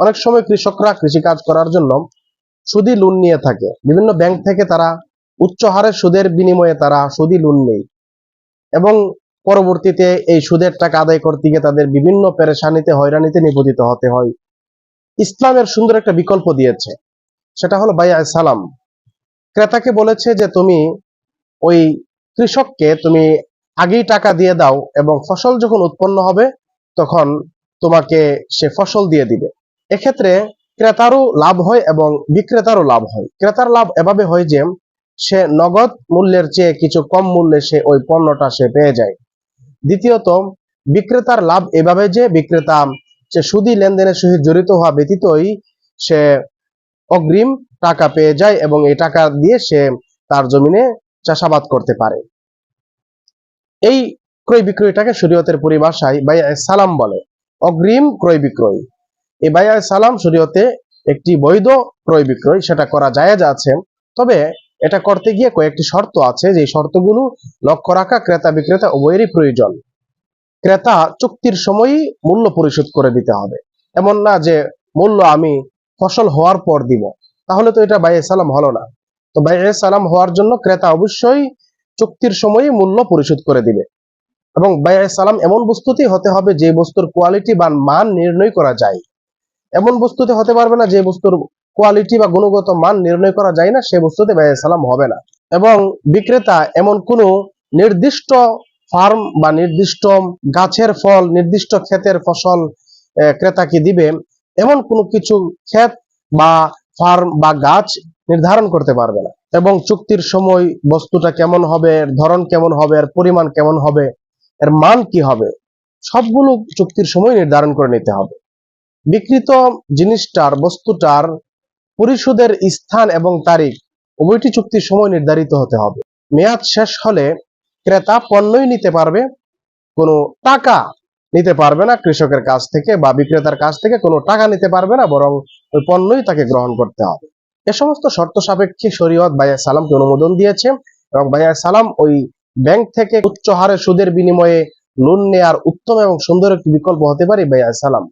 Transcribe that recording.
অনেক সময় কৃষকরা কৃষি কাজ করার জন্য সুদি লোন নিয়ে থাকে। বিভিন্ন ব্যাংক থেকে তারা উচ্চ হারে সুদের বিনিময়ে তারা সুদি লোন নেই এবং পরবর্তীতে এই সুদের টাকা আদায় করতে গিয়ে তাদের বিভিন্ন পেরেশানিতে, হয়রানিতে নিপতিত হতে হয়। ইসলামের সুন্দর একটা বিকল্প দিয়েছে। সেটা হলো বাইয়া সালাম। ক্রেতাকে বলেছে যে, তুমি ওই কৃষককে তুমি আগেই টাকা দিয়ে দাও এবং ফসল যখন উৎপন্ন হবে, তখন তোমাকে সে ফসল দিয়ে দিবে। এক্ষেত্রে ক্রেতারও লাভ হয় এবং বিক্রেতারও লাভ হয়। ক্রেতার লাভ এভাবে হয় যে, সে নগদ মূল্যের চেয়ে কিছু কম মূল্যে সে ওই পণ্যটা সে পেয়ে যায়। দ্বিতীয়ত, বিক্রেতার লাভ এভাবে যে, বিক্রেতা সে সুদি লেনদেনের সহিত জড়িত হওয়া ব্যতীতই সে অগ্রিম টাকা পেয়ে যায় এবং এই টাকা দিয়ে সে তার জমিনে চাষাবাদ করতে পারে। এই ক্রয় বিক্রয়টাকে শরীয়তের পরিভাষায় বাইয়া সালাম বলে। অগ্রিম ক্রয় বিক্রয়। এই বাইয়া সালাম শরীয়তে একটি বৈধ ক্রয় বিক্রয় সেটা করা জায়েজ আছে। তবে এটা করতে গিয়ে কয়েকটি শর্ত আছে। যে শর্তগুলো লক্ষ্য রাখা, ক্রেতা বিক্রেতা উভয়েরই প্রয়োজন। ক্রেতা চুক্তির সময়ই মূল্য পরিশোধ করে দিতে হবে। এমন না যে মূল্য আমি ফসল হওয়ার পর দিব। তাহলে তো এটা বাইয়ে সালাম হলো না। তো বাইয়ে সালাম হওয়ার জন্য ক্রেতা অবশ্যই চুক্তির সময়ই মূল্য পরিশোধ করে দিবে। এবং বাইয়ে সালাম এমন বস্তুতেই হতে হবে যে বস্তুর কোয়ালিটি বা মান নির্ণয় করা যায়। এমন বস্তুতে হতে পারবে না যে বস্তুর কোয়ালিটি বা গুণগত মান নির্ণয় করা যায় না, সে বস্তুতে বাইয়ে সালাম হবে না। এবং বিক্রেতা এমন কোনো নির্দিষ্ট ফার্ম বা নির্দিষ্ট গাছের ফল, নির্দিষ্ট ক্ষেতের ফসল ক্রেতাকে দিবে? এমন কোনো কিছু ক্ষেত বা ফার্ম বা গাছ নির্ধারণ করতে পারবে না। এবং চুক্তির সময় বস্তুটা কেমন হবে, এর ধরন কেমন হবে, এর পরিমাণ কেমন হবে, এর মান কি হবে, সবগুলো চুক্তির সময় নির্ধারণ করে নিতে হবে। বিকৃত জিনিসটার, বস্তুটার পরিশোধের স্থান এবং তারিখ উভয়টি চুক্তির সময় নির্ধারিত হতে হবে। মেয়াদ শেষ হলে ক্রেতা পণ্যই নিতে পারবে, কোনো টাকা নিতে পারবে না কৃষকের কাছ থেকে বা বিক্রেতার কাছ থেকে, কোনো টাকা নিতে পারবে না, বরং ওই পণ্যই তাকে গ্রহণ করতে হবে। এ সমস্ত শর্ত সাপেক্ষে শরীয়ত বাইয়া সালামকে অনুমোদন দিয়েছে এবং বাইয়া সালাম ওই ব্যাংক থেকে উচ্চ হারে সুদের বিনিময়ে লোন নেয়ার উত্তম এবং সুন্দর একটি বিকল্প হতে পারে বাইয়া সালাম।